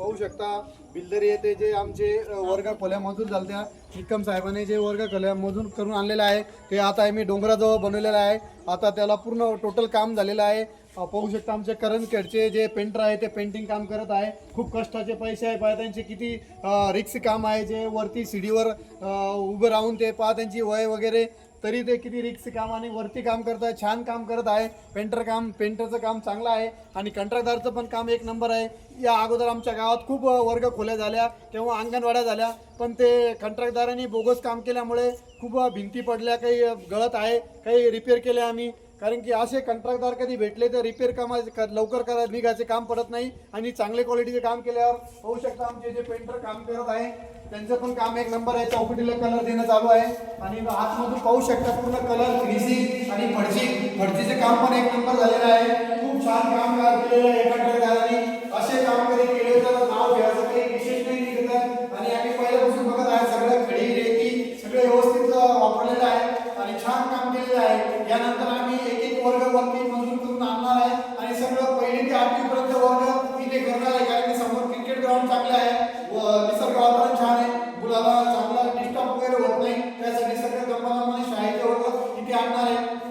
पाहू शकता. बिल्डर येथे जे आमचे वर्ग कल्यामधून झाले त्या निकम साहेबांनी जे वर्ग कल्यामधून करून आणलेलं आहे ते आता आम्ही डोंगराजवळ बनवलेलं आहे. आता त्याला पूर्ण टोटल काम झालेलं आहे. पाहू शकता आमचे करण खेडचे जे पेंटर आहे ते पेंटिंग काम करत आहे. खूप कष्टाचे पैसे आहे. पहा त्यांचे किती रिक्स काम आहे. जे वरती सीडीवर उभं राहून ते पहा त्यांची वय वगैरे. तरी ते किती रिक्स काम आणि वरती काम करत आहे छान काम करत आहे. पेंटर काम पेंटरचं काम चांगलं आहे. आणि कंत्राटदारचं पण काम एक नंबर आहे. या अगोदर आमच्या गावात खूप वर्ग खोल्या झाल्या तेव्हा अंगणवाड्या झाल्या. पण ते कंत्राटदारांनी बोगस काम केल्यामुळे खूप भिंती पडल्या काही गळत आहे काही रिपेअर केले आम्ही. कारण की असे कंत्राटदार कधी भेटले तर रिपेअर कामा लवकर करा निघायचे काम पडत नाही. आणि चांगले क्वालिटीचे काम केल्यावर होऊ शकतं आमचे जे पेंटर काम करत आहे त्यांचं पण काम एक नंबर आहे. चौकटीला कलर देणं चालू आहे. आणि आतमधून पाहू शकता पूर्ण कलर फिनिशिंग आणि फडची फडचीचे काम पण एक नंबर झालेलं आहे. खूप छान काम केलेलं आहे कंत्राटदारांनी असे काम कधी केले तर नाव घ्यायचं काही विशेष नाही निघत आणि आम्ही पहिल्यापासून बघत आहे सगळं खडी रेती सगळं व्यवस्थित वापरलेलं आहे. आणि छान काम केलेलं आहे. यानंतर आम्ही एक एक वर्ग about it